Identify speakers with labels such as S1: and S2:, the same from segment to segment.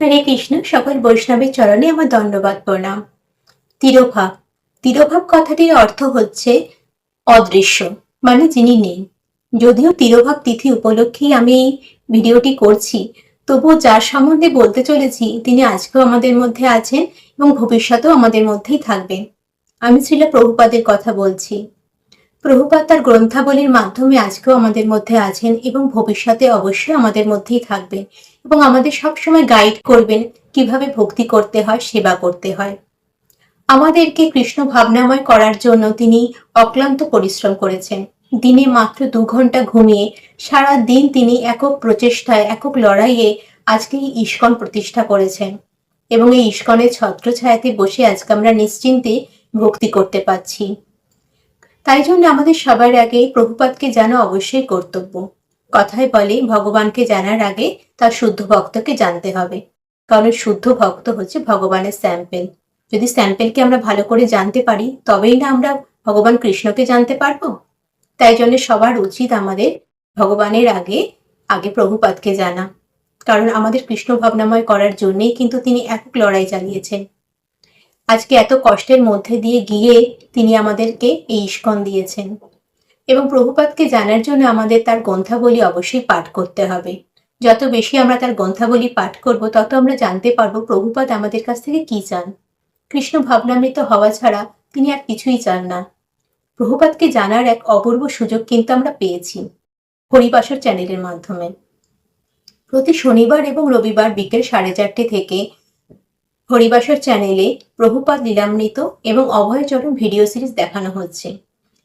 S1: হরে কৃষ্ণ, সকল বৈষ্ণবের চরণে আমার দণ্ডবাদ প্রণাম। তিরোভাব। তিরোভাব কথাটির অর্থ হচ্ছে অদৃশ্য মানে যিনি নেই। যদিও তিরোভাব তিথি উপলক্ষেই আমি এই ভিডিওটি করছি, তবুও যার সম্বন্ধে বলতে চলেছি, তিনি আজকেও আমাদের মধ্যে আছেন এবং ভবিষ্যতেও আমাদের মধ্যেই থাকবেন। আমি ছিল প্রভুপাদের কথা বলছি। প্রভুপাদ তার গ্রন্থাবলীর মাধ্যমে আজকেও আমাদের মধ্যে আছেন এবং ভবিষ্যতে অবশ্যই আমাদের মধ্যেই থাকবেন এবং আমাদের সবসময় গাইড করবেন কীভাবে ভক্তি করতে হয়, সেবা করতে হয়। আমাদেরকে কৃষ্ণ ভাবনাময় করার জন্য তিনি অক্লান্ত পরিশ্রম করেছেন। দিনে মাত্র দু ঘণ্টা ঘুমিয়ে সারা দিন তিনি একক প্রচেষ্টায়, একক লড়াইয়ে আজকে ইস্কন প্রতিষ্ঠা করেছেন এবং এই ইস্কনের ছত্রছায়াতে বসে আজকে আমরা নিশ্চিন্তে ভক্তি করতে পারছি। তাই জন্য আমাদের সবার আগে প্রভুপাদকে জানা অবশ্যই কর্তব্য। কথায় বলে ভগবানকে জানার আগে তার শুদ্ধ ভক্তকে জানতে হবে। কারণ শুদ্ধ ভক্ত হচ্ছে ভগবানের স্যাম্পেল। যদি স্যাম্পেলকে আমরা ভালো করে জানতে পারি, তবেই না আমরা ভগবান কৃষ্ণকে জানতে পারব? তাই জন্য সবার উচিত আমাদের ভগবানের আগে আগে প্রভুপাদকে জানা। কারণ আমাদের কৃষ্ণ ভাবনাময় করার জন্যেই কিন্তু তিনি একক লড়াই চালিয়েছেন। আজকে এত কষ্টের মধ্যে দিয়ে গিয়ে তিনি আমাদেরকে এই ইস্কন দিয়েছেন। এবং প্রভুপাতকে জানার জন্য আমাদের তার গ্রন্থাবলী অবশ্যই পাঠ করতে হবে। যত বেশি আমরা তার গ্রন্থাবলী পাঠ করব, তত আমরা জানতে পারব প্রভুপাত আমাদের কাছ থেকে কি চান। কৃষ্ণ ভাবনামৃত হওয়া ছাড়া তিনি আর কিছুই চান না। প্রভুপাতকে জানার এক অপূর্ব সুযোগ কিন্তু আমরা পেয়েছি হরিবাসর চ্যানেলের মাধ্যমে। প্রতি শনিবার এবং রবিবার বিকেল সাড়ে চারটে থেকে হরিবাসর চ্যানেলে প্রভুপাদ লীলামৃত এবং অভয়চরণ ভিডিও সিরিজ দেখানো হচ্ছে।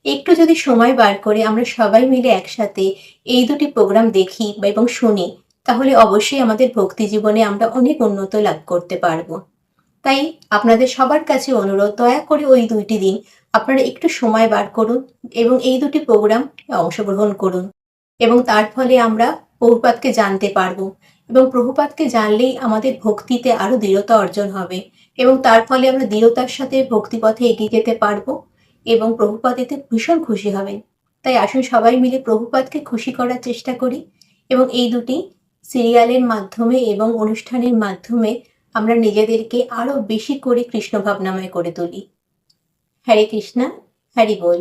S1: একটু যদি সময় বার করে আমরা সবাই মিলে একসাথে এই দুটি প্রোগ্রাম দেখি এবং শুনি, তাহলে অবশ্যই আমাদের ভক্তি জীবনে আমরা অনেক উন্নত লাভ করতে পারব। তাই আপনাদের সবার কাছে অনুরোধ, দয়া করে ওই দুইটি দিন আপনারা একটু সময় বার করুন এবং এই দুটি প্রোগ্রাম অংশগ্রহণ করুন। এবং তার ফলে আমরা প্রভুপাতকে জানতে পারব। এবং প্রভুপাতকে জানলেই আমাদের ভক্তিতে আরও দৃঢ়তা অর্জন হবে এবং তার ফলে আমরা দৃঢ়তার সাথে ভক্তিপথে এগিয়ে যেতে পারব এবং প্রভুপাত এতে ভীষণ খুশি হবেন। তাই আসুন সবাই মিলে প্রভুপাতকে খুশি করার চেষ্টা করি এবং এই দুটি সিরিয়ালের মাধ্যমে এবং অনুষ্ঠানের মাধ্যমে আমরা নিজেদেরকে আরও বেশি করে কৃষ্ণ ভাবনাময় করে তুলি। হরে কৃষ্ণা, হরি বল।